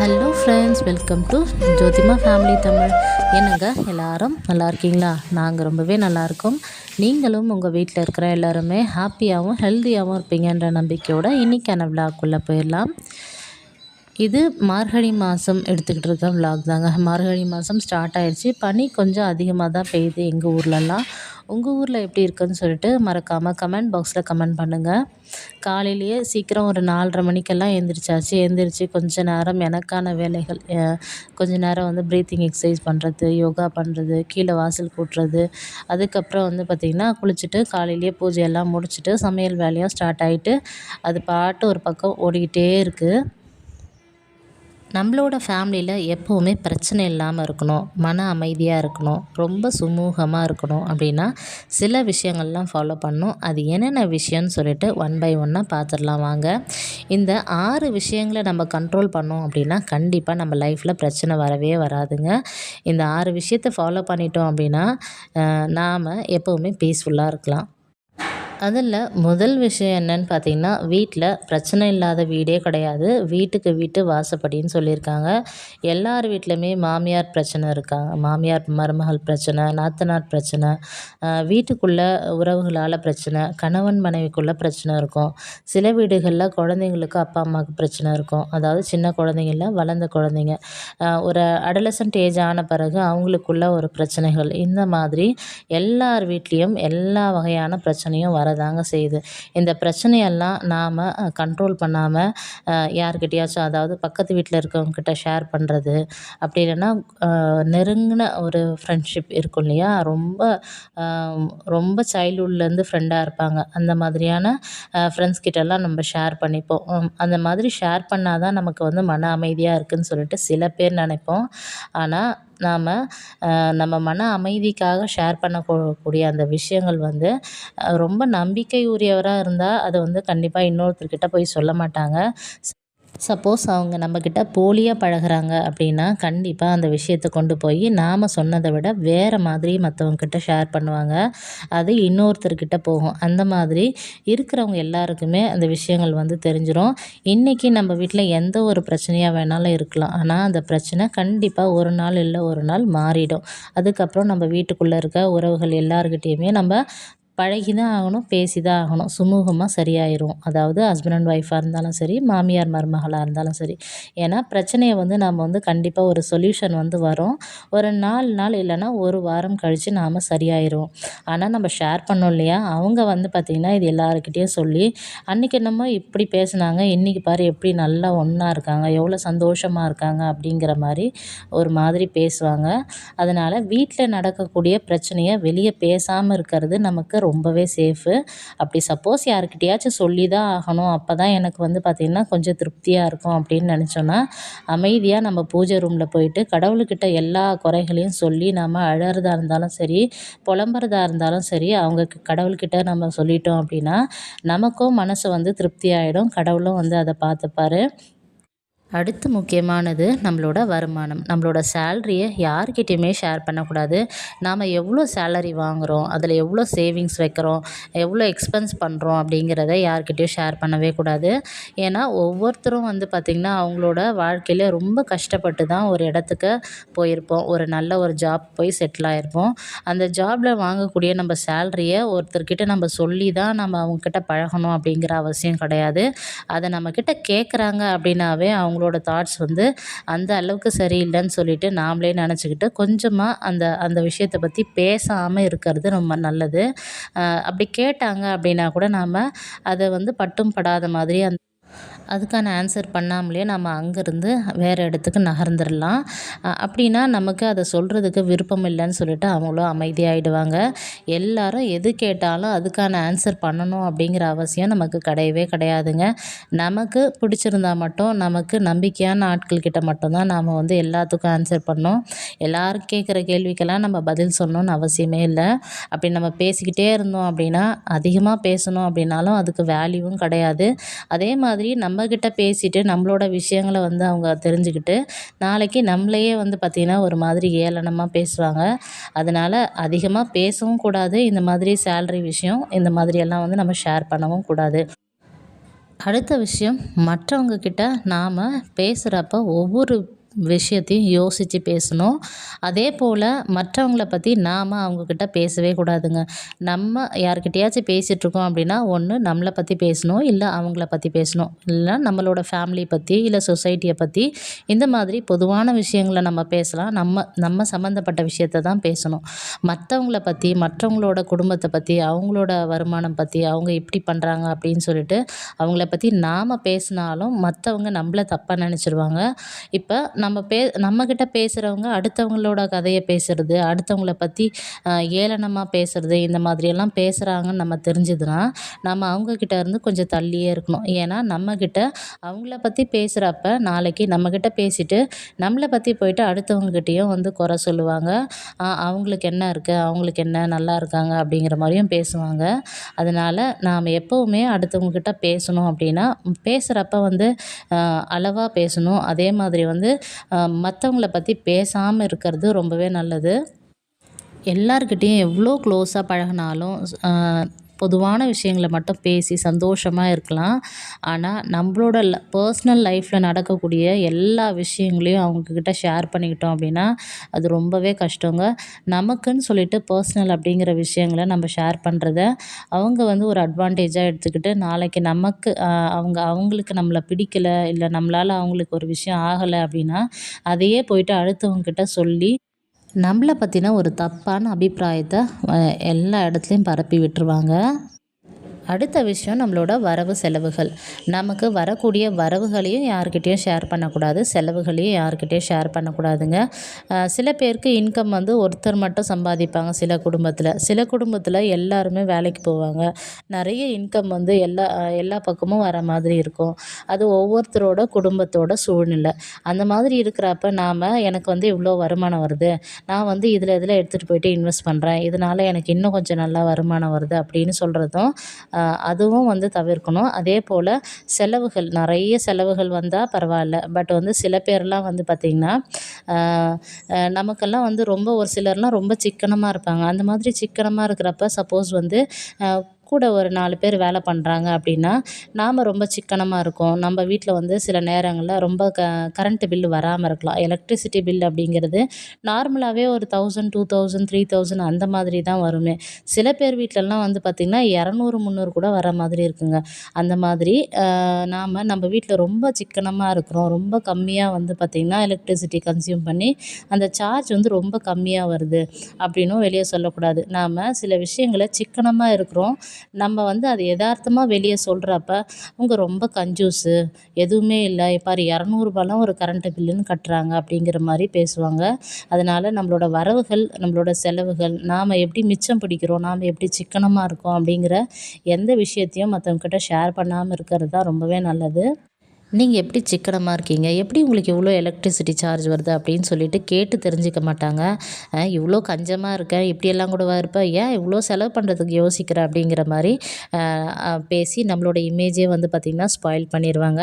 Hello friends welcome to Jothima family Tamil என்னங்க எல்லாரும் நல்லா இருக்கீங்களா? நாங்கள் ரொம்பவே நல்லா இருக்கோம். நீங்களும் உங்கள் வீட்டில் இருக்கிற எல்லாருமே ஹாப்பியாகவும் ஹெல்த்தியாகவும் இருப்பீங்கன்ற நம்பிக்கையோட இன்றைக்கான விழாக்குள்ளே போயிடலாம். இது மார்கழி மாதம் எடுத்துக்கிட்டு இருக்க விலாக் தாங்க. மார்கழி மாதம் ஸ்டார்ட் ஆயிடுச்சு பனி கொஞ்சம் அதிகமாக தான் பெய்யுது எங்கள் ஊர்லலாம். உங்கள் ஊரில் எப்படி இருக்குன்னு சொல்லிட்டு மறக்காமல் கமெண்ட் பாக்ஸில் கமெண்ட் பண்ணுங்கள் காலையிலேயே சீக்கிரம் ஒரு நாலரை மணிக்கெல்லாம் எழுந்திரிச்சாச்சு எழுந்திரிச்சு கொஞ்ச நேரம் எனக்கான வேலைகள் கொஞ்ச நேரம் வந்து ப்ரீத்திங் எக்ஸசைஸ் பண்ணுறது யோகா பண்ணுறது கீழே வாசல் கூட்டுறது. அதுக்கப்புறம் வந்து பார்த்திங்கன்னா குளிச்சுட்டு காலையிலேயே பூஜையெல்லாம் முடிச்சுட்டு சமையல் வேலையும் ஸ்டார்ட் ஆகிட்டு அது பாட்டு ஒரு பக்கம் ஓடிக்கிட்டே இருக்குது நம்மளோட ஃபேமிலியில் எப்போவுமே பிரச்சனை இல்லாமல் இருக்கணும். மன அமைதியாக இருக்கணும். ரொம்ப சுமூகமாக இருக்கணும் அப்படின்னா சில விஷயங்கள்லாம் ஃபாலோ பண்ணணும் அது என்னென்ன விஷயம்னு சொல்லிட்டு ஒன் பை ஒன்னாக பார்த்துடலாம் வாங்க. இந்த ஆறு விஷயங்களை நம்ம கண்ட்ரோல் பண்ணோம் அப்படின்னா கண்டிப்பாக நம்ம லைஃப்பில் பிரச்சனை வரவே வராதுங்க. இந்த ஆறு விஷயத்தை ஃபாலோ பண்ணிட்டோம் அப்படின்னா நாம் எப்போவுமே பீஸ்ஃபுல்லாக இருக்கலாம். அதில் முதல் விஷயம் என்னன்னு பார்த்தீங்கன்னா வீட்டில் பிரச்சனை இல்லாத வீடே கிடையாது. வீட்டுக்கு வீட்டு வாசப்படின்னு சொல்லியிருக்காங்க. எல்லார் வீட்லேயுமே மாமியார் பிரச்சனை இருக்காங்க மாமியார் மருமகள் பிரச்சனை நாத்தனார் பிரச்சனை வீட்டுக்குள்ளே உறவுகளால் பிரச்சனை கணவன் மனைவிக்குள்ளே பிரச்சனை இருக்கும். சில வீடுகளில் குழந்தைங்களுக்கு அப்பா அம்மாவுக்கு பிரச்சனை இருக்கும். அதாவது சின்ன குழந்தைங்கள வளர்ந்த குழந்தைங்க. ஒரு அடலசன்ட் ஏஜ் ஆன பிறகு அவங்களுக்குள்ள ஒரு பிரச்சனைகள். இந்த மாதிரி எல்லார் வீட்லேயும் எல்லா வகையான பிரச்சனையும் வர வரதாங்க செய்யுது. இந்த பிரச்சனையெல்லாம் நாம் கண்ட்ரோல் பண்ணாமல் யார்கிட்டயாச்சும் அதாவது பக்கத்து வீட்டில் இருக்கவங்கக்கிட்ட ஷேர் பண்ணுறது அப்படி இல்லைன்னா நெருங்கின ஒரு ஃப்ரெண்ட்ஷிப் இருக்கும் இல்லையா? ரொம்ப ரொம்ப சைல்ட்ஹுட்லேருந்து ஃப்ரெண்டாக இருப்பாங்க. அந்த மாதிரியான ஃப்ரெண்ட்ஸ் கிட்டலாம் நம்ம ஷேர் பண்ணிப்போம். அந்த மாதிரி ஷேர் பண்ணால் தான் நமக்கு வந்து மன அமைதியாக இருக்குதுன்னு சொல்லிட்டு சில பேர் நினைப்போம். ஆனால் நாம் நம்ம மன அமைதிக்காக ஷேர் பண்ணக்கூடிய அந்த விஷயங்கள் வந்து ரொம்ப நம்பிக்கை உரியவராக இருந்தால் அதை வந்து கண்டிப்பாக இன்னொருத்தர்கிட்ட போய் சொல்ல மாட்டாங்க. சப்போஸ் அவங்க நம்மக்கிட்ட போலியாக பழகுறாங்க அப்படின்னா கண்டிப்பாக அந்த விஷயத்தை கொண்டு போய் நாம் சொன்னதை விட வேறு மாதிரி மற்றவங்கக்கிட்ட ஷேர் பண்ணுவாங்க. அது இன்னொருத்தர்கிட்ட போகும். அந்த மாதிரி இருக்கிறவங்க எல்லாருக்குமே அந்த விஷயங்கள் வந்து தெரிஞ்சிடும் இன்றைக்கி நம்ம வீட்டில் எந்த ஒரு பிரச்சனையாக வேணாலும் இருக்கலாம். ஆனால் அந்த பிரச்சனை கண்டிப்பாக ஒரு நாள் இல்லை ஒரு நாள் மாறிடும். அதுக்கப்புறம் நம்ம வீட்டுக்குள்ளே இருக்க உறவுகள் எல்லாருக்கிட்டேயுமே நம்ம பழகி தான் ஆகணும் பேசி தான் ஆகணும். சுமூகமாக சரியாயிரும். அதாவது ஹஸ்பண்ட் அண்ட் ஒய்ஃபாக இருந்தாலும் சரி மாமியார் மருமகளாக இருந்தாலும் சரி. ஏன்னா பிரச்சனையை வந்து நாம் வந்து கண்டிப்பாக ஒரு சொல்யூஷன் வந்து வரும். ஒரு நாலு நாள் இல்லைன்னா ஒரு வாரம் கழித்து நாம் சரியாயிரும். ஆனால் நம்ம ஷேர் பண்ணோம் இல்லையா? அவங்க வந்து பார்த்திங்கன்னா இது எல்லாருக்கிட்டேயும் சொல்லி அன்றைக்கி என்னமோ இப்படி பேசுனாங்க. இன்றைக்கி பாரு எப்படி நல்லா ஒன்றா இருக்காங்க. எவ்வளோ சந்தோஷமாக இருக்காங்க. அப்படிங்கிற மாதிரி ஒரு மாதிரி பேசுவாங்க. அதனால் வீட்டில் நடக்கக்கூடிய பிரச்சனையை வெளியே பேசாமல் இருக்கிறது நமக்கு ரொம்பவே சேஃபு அப்படி சப்போஸ் யாருக்கிட்டேயாச்சும் சொல்லி தான் ஆகணும். அப்போ தான் எனக்கு வந்து பார்த்திங்கன்னா கொஞ்சம் திருப்தியாக இருக்கும் அப்படின்னு நினச்சோன்னா அமைதியாக நம்ம பூஜை ரூமில் போயிட்டு கடவுள்கிட்ட எல்லா குறைகளையும் சொல்லி நம்ம அழறதா இருந்தாலும் சரி புலம்புறதா இருந்தாலும் சரி அவங்க கடவுள்கிட்ட நம்ம சொல்லிட்டோம் அப்படின்னா நமக்கும் மனசு வந்து திருப்தி ஆகிடும் கடவுளும் வந்து அதை பார்த்துப்பாரு. அடுத்து முக்கியமானது நம்மளோட வருமானம். நம்மளோட சேல்ரியை யார்கிட்டையுமே ஷேர் பண்ணக்கூடாது. நாம் எவ்வளோ சேலரி வாங்குகிறோம் அதில் எவ்வளோ சேவிங்ஸ் வைக்கிறோம் எவ்வளோ எக்ஸ்பென்ஸ் பண்ணுறோம் அப்படிங்கிறத யார்கிட்டையும் ஷேர் பண்ணவே கூடாது. ஏன்னா ஒவ்வொருத்தரும் வந்து பார்த்திங்கன்னா அவங்களோட வாழ்க்கையில் ரொம்ப கஷ்டப்பட்டு தான் ஒரு இடத்துக்கு போயிருப்போம். ஒரு நல்ல ஒரு ஜாப் போய் செட்டில் ஆகிருப்போம் அந்த ஜாபில் வாங்கக்கூடிய நம்ம சேல்ரியை ஒருத்தர்கிட்ட நம்ம சொல்லி தான் நம்ம அவங்கக்கிட்ட பழகணும் அப்படிங்கிற அவசியம் கிடையாது. அதை நம்மக்கிட்ட கேட்குறாங்க அப்படின்னாவே அவங்க அவங்களோட தாட்ஸ் வந்து அந்த அளவுக்கு சரியில்லைன்னு சொல்லிட்டு நாமளே நினச்சிக்கிட்டு கொஞ்சமாக அந்த அந்த விஷயத்தை பற்றி பேசாமல் இருக்கிறது ரொம்ப நல்லது. அப்படி கேட்டாங்க அப்படின்னா கூட நாம் அதை வந்து பட்டும் படாத மாதிரி அந்த அதுக்கான ஆன்சர் பண்ணாமலே நம்ம அங்கேருந்து வேறு இடத்துக்கு நகர்ந்துடலாம் அப்படின்னா நமக்கு அதை சொல்கிறதுக்கு விருப்பம் இல்லைன்னு சொல்லிட்டு அவங்களும் அமைதியாகிடுவாங்க எல்லாரும் எது கேட்டாலும் அதுக்கான ஆன்சர் பண்ணணும் அப்படிங்கிற அவசியம் நமக்கு கிடையவே கிடையாதுங்க. நமக்கு பிடிச்சிருந்தா மட்டும் நமக்கு நம்பிக்கையான ஆட்கள்கிட்ட மட்டும்தான் நாம் வந்து எல்லாத்துக்கும் ஆன்சர் பண்ணோம் எல்லோரும் கேட்குற கேள்விக்கெல்லாம் நம்ம பதில் சொல்லணும்னு அவசியமே இல்லை. அப்படி நம்ம பேசிக்கிட்டே இருந்தோம் அப்படின்னா அதிகமாக பேசணும் அப்படின்னாலும் அதுக்கு வேல்யூவும் கிடையாது. அதே மாதிரி நம்ம நம்மக்கிட்ட பேசிட்டு நம்மளோட விஷயங்களை வந்து அவங்க தெரிஞ்சுக்கிட்டு நாளைக்கு நம்மளையே வந்து பார்த்திங்கன்னா ஒரு மாதிரி ஏளனமாக பேசுவாங்க. அதனால் அதிகமாக பேசவும் கூடாது. இந்த மாதிரி சேல்ரி விஷயம் இந்த மாதிரியெல்லாம் வந்து நம்ம ஷேர் பண்ணவும் கூடாது. அடுத்த விஷயம் மற்றவங்க கிட்ட நாம் பேசுகிறப்ப ஒவ்வொரு விஷயத்தையும் யோசித்து பேசணும். அதே போல் மற்றவங்கள பற்றி நாம் அவங்கக்கிட்ட பேசவே கூடாதுங்க. நம்ம யார்கிட்டயாச்சும் பேசிகிட்ருக்கோம் அப்படின்னா ஒன்று நம்மளை பற்றி பேசணும் இல்லை அவங்கள பற்றி பேசணும். இல்லை நம்மளோட ஃபேமிலி பற்றி இல்லை சொசைட்டியை பற்றி இந்த மாதிரி பொதுவான விஷயங்களை நம்ம பேசலாம். நம்ம நம்ம சம்மந்தப்பட்ட விஷயத்த தான் பேசணும். மற்றவங்கள பற்றி மற்றவங்களோட குடும்பத்தை பற்றி அவங்களோட வருமானம் பற்றி அவங்க இப்படி பண்ணுறாங்க அப்படின்னு சொல்லிட்டு அவங்கள பற்றி நாம் பேசினாலும் மற்றவங்க நம்மள தப்பாக நினச்சிருவாங்க. இப்போ நம்ம பே நம்மக்கிட்ட பேசுகிறவங்க அடுத்தவங்களோட கதையை பேசுகிறது அடுத்தவங்கள பற்றி ஏளனமாக பேசுகிறது இந்த மாதிரியெல்லாம் பேசுகிறாங்கன்னு நம்ம தெரிஞ்சதுன்னா நம்ம அவங்கக்கிட்ட இருந்து கொஞ்சம் தள்ளியே இருக்கணும். ஏன்னா நம்மக்கிட்ட அவங்கள பற்றி பேசுகிறப்ப நாளைக்கு நம்மக்கிட்ட பேசிட்டு நம்மளை பற்றி போயிட்டு அடுத்தவங்கக்கிட்டேயும் வந்து குறை சொல்லுவாங்க. அவங்களுக்கு என்ன இருக்குது அவங்களுக்கு என்ன நல்லா இருக்காங்க அப்படிங்கிற மாதிரியும் பேசுவாங்க. அதனால் நாம் எப்போவுமே அடுத்தவங்கக்கிட்ட பேசணும் அப்படின்னா பேசுகிறப்ப வந்து அளவாக பேசணும். அதே மாதிரி வந்து மற்றவங்கள பற்றி பேசாமல் இருக்கிறது ரொம்பவே நல்லது. எல்லார்கிட்டேயும் எவ்வளோ க்ளோஸாக பழகினாலும் பொதுவான விஷயங்கள மட்டும் பேசி சந்தோஷமாக இருக்கலாம். ஆனால் நம்மளோட ல பர்ஸ்னல் லைஃப்பில் நடக்கக்கூடிய எல்லா விஷயங்களையும் அவங்கக்கிட்ட ஷேர் பண்ணிக்கிட்டோம் அப்படின்னா அது ரொம்பவே கஷ்டங்க. நமக்குன்னு சொல்லிட்டு பர்ஸ்னல் அப்படிங்கிற விஷயங்களை நம்ம ஷேர் பண்ணுறத அவங்க வந்து ஒரு அட்வான்டேஜாக எடுத்துக்கிட்டு நாளைக்கு நமக்கு அவங்க அவங்களுக்கு நம்மளை பிடிக்கலை இல்லை நம்மளால் அவங்களுக்கு ஒரு விஷயம் ஆகலை அப்படின்னா அதையே போயிட்டு அடுத்தவங்கக்கிட்ட சொல்லி நம்மளை பற்றின ஒரு தப்பான அபிப்பிராயத்தை எல்லா இடத்துலையும் பரப்பி விட்டுருவாங்க. அடுத்த விஷயம் நம்மளோட வரவு செலவுகள். நமக்கு வரக்கூடிய வரவுகளையும் யாருக்கிட்டேயும் ஷேர் பண்ணக்கூடாது. செலவுகளையும் யாருக்கிட்டேயும் ஷேர் பண்ணக்கூடாதுங்க. சில பேருக்கு இன்கம் வந்து ஒருத்தர் மட்டும் சம்பாதிப்பாங்க சில குடும்பத்தில். சில குடும்பத்தில் எல்லாருமே வேலைக்கு போவாங்க. நிறைய இன்கம் வந்து எல்லா எல்லா பக்கமும் வர மாதிரி இருக்கும். அது ஒவ்வொருத்தரோட குடும்பத்தோட சூழ்நிலை. அந்த மாதிரி இருக்கிறப்ப நாம் எனக்கு வந்து இவ்வளோ வருமானம் வருது. நான் வந்து இதில் இதில் எடுத்துகிட்டு போயிட்டு இன்வெஸ்ட் பண்ணுறேன் இதனால் எனக்கு இன்னும் கொஞ்சம் நல்லா வருமானம் வருது அப்படின்னு சொல்கிறதும் அதுவும் வந்து தவிர்க்கணும். அதே போல் செலவுகள் நிறைய செலவுகள் வந்தால் பரவாயில்ல. பட் வந்து சில பேர்லாம் வந்து பார்த்திங்கன்னா நமக்கெல்லாம் வந்து ரொம்ப ஒரு சிலர்லாம் ரொம்ப சிக்கனமாக இருப்பாங்க. அந்த மாதிரி சிக்கனமாக இருக்கிறப்ப சப்போஸ் வந்து கூட ஒரு நாலு பேர் வேலை பண்ணுறாங்க அப்படின்னா நாம் ரொம்ப சிக்கனமாக இருக்கோம். நம்ம வீட்டில் வந்து சில நேரங்களில் ரொம்ப க கரண்ட்டு பில்லு வராமல் இருக்கலாம். எலக்ட்ரிசிட்டி பில் அப்படிங்கிறது நார்மலாகவே ஒரு thousand two thousand three thousand அந்த மாதிரி தான் வருமே. சில பேர் வீட்டிலலாம் வந்து பார்த்திங்கன்னா இரநூறு முந்நூறு கூட வர மாதிரி இருக்குங்க. அந்த மாதிரி நாம் நம்ம வீட்டில் ரொம்ப சிக்கனமாக இருக்கிறோம். ரொம்ப கம்மியாக வந்து பார்த்திங்கன்னா எலக்ட்ரிசிட்டி கன்சியூம் பண்ணி அந்த சார்ஜ் வந்து ரொம்ப கம்மியாக வருது. அப்படின்னும் வெளியே சொல்லக்கூடாது. நாம் சில விஷயங்களை சிக்கனமாக இருக்கிறோம். நம்ம வந்து அது எதார்த்தமாக வெளியே சொல்கிறப்ப அவங்க ரொம்ப கஞ்சூஸு எதுவுமே இல்லை. பாரு இரநூறுபாலாம் ஒரு கரண்ட்டு பில்லுன்னு கட்டுறாங்க அப்படிங்கிற மாதிரி பேசுவாங்க. அதனால் நம்மளோட வரவுகள் நம்மளோட செலவுகள் நாம் எப்படி மிச்சம் பிடிக்கிறோம் நாம் எப்படி சிக்கனமாக இருக்கோம் அப்படிங்கிற எந்த விஷயத்தையும் மற்றவங்கக்கிட்ட ஷேர் பண்ணாமல் இருக்கிறது தான் ரொம்பவே நல்லது. நீங்கள் எப்படி சிக்கனமாக இருக்கீங்க? எப்படி உங்களுக்கு இவ்வளோ எலக்ட்ரிசிட்டி சார்ஜ் வருது? அப்படின்னு சொல்லிட்டு கேட்டு தெரிஞ்சுக்க மாட்டாங்க. இவ்வளோ கஞ்சமாக இருக்கேன் இப்படியெல்லாம் கூட இருப்பேன் ஏன் இவ்வளோ செலவு பண்ணுறதுக்கு யோசிக்கிற? அப்படிங்கிற மாதிரி பேசி நம்மளோட இமேஜே வந்து பார்த்திங்கன்னா ஸ்பாயில் பண்ணிடுவாங்க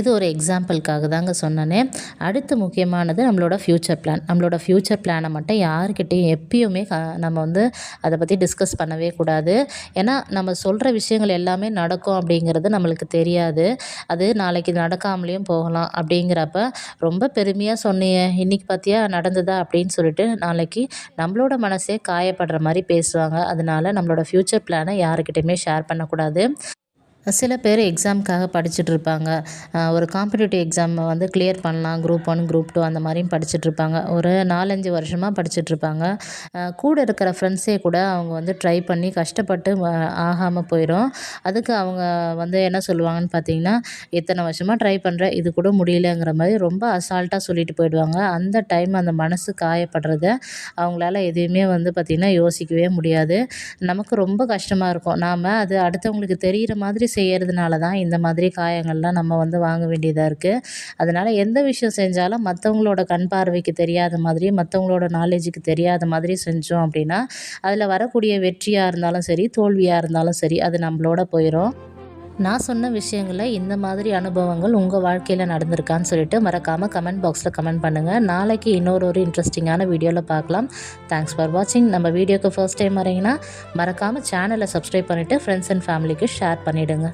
இது ஒரு எக்ஸாம்பிளுக்காக தாங்க சொன்னேனே. அடுத்து முக்கியமானது நம்மளோட ஃப்யூச்சர் பிளான் நம்மளோட ஃப்யூச்சர் பிளானை மட்டும் யாருக்கிட்டேயும் எப்பயுமே நம்ம வந்து அதை பற்றி டிஸ்கஸ் பண்ணவே கூடாது. ஏன்னா நம்ம சொல்கிற விஷயங்கள் எல்லாமே நடக்கும் அப்படிங்கிறது நம்மளுக்கு தெரியாது. அது நாளைக்கு நடக்காமலேயும் போகலாம் அப்படிங்கிறப்ப ரொம்ப பெருமையாக சொன்னியே இன்றைக்கி பார்த்தியா நடந்ததா? அப்படின்னு சொல்லிட்டு நாளைக்கு நம்மளோட மனசே காயப்படுற மாதிரி பேசுவாங்க. அதனால் நம்மளோட ஃப்யூச்சர் பிளானை யாருக்கிட்டையுமே ஷேர் பண்ணக்கூடாது. சில பேர் எக்ஸாமுக்காக படிச்சுட்ருப்பாங்க. ஒரு காம்படிட்டிவ் எக்ஸாம் வந்து கிளியர் பண்ணலாம். குரூப் ஒன் குரூப் டூ அந்த மாதிரியும் படிச்சுட்ருப்பாங்க. ஒரு நாலஞ்சு வருஷமாக படிச்சுட்ருப்பாங்க. கூட இருக்கிற ஃப்ரெண்ட்ஸே கூட அவங்க வந்து ட்ரை பண்ணி கஷ்டப்பட்டு ஆகாமல் போயிடும் அதுக்கு அவங்க வந்து என்ன சொல்லுவாங்கன்னு பார்த்தீங்கன்னா இத்தனை வருஷமாக ட்ரை பண்ணுறேன் இது கூட முடியலங்கிற மாதிரி ரொம்ப அசால்ட்டாக சொல்லிட்டு போயிடுவாங்க. அந்த டைம் அந்த மனசு காயப்படுறத அவங்களால எதுவுமே வந்து பார்த்திங்கன்னா யோசிக்கவே முடியாது. நமக்கு ரொம்ப கஷ்டமாக இருக்கும். நாம் அது அடுத்தவங்களுக்கு தெரிகிற மாதிரி செய்கிறதுனால தான் இந்த மாதிரி காயங்கள்லாம் நம்ம வந்து வாங்க வேண்டியதாக இருக்குது அதனால் எந்த விஷயம் செஞ்சாலும் மற்றவங்களோட கண் பார்வைக்கு தெரியாத மாதிரி மற்றவங்களோட நாலேஜுக்கு தெரியாத மாதிரி செஞ்சோம் அப்படின்னா அதில் வரக்கூடிய வெற்றியாக இருந்தாலும் சரி தோல்வியாக இருந்தாலும் சரி அது நம்மளோட போயிடும் நான் சொன்ன விஷயங்களில் இந்த மாதிரி அனுபவங்கள் உங்கள் வாழ்க்கையில் நடந்திருக்கான்னு சொல்லிட்டு மறக்காமல் கமெண்ட் பாக்ஸில் கமெண்ட் பண்ணுங்கள் நாளைக்கு இன்னொரு ஒரு இன்ட்ரெஸ்டிங்கான வீடியோவில் பார்க்கலாம். தேங்க்ஸ் ஃபார் வாட்சிங் நம்ம வீடியோக்கு ஃபர்ஸ்ட் டைம் வரீங்கன்னா மறக்காமல் சேனலை சப்ஸ்கிரைப் பண்ணிவிட்டு ஃப்ரெண்ட்ஸ் அண்ட் ஃபேமிலிக்கு ஷேர் பண்ணிவிடுங்க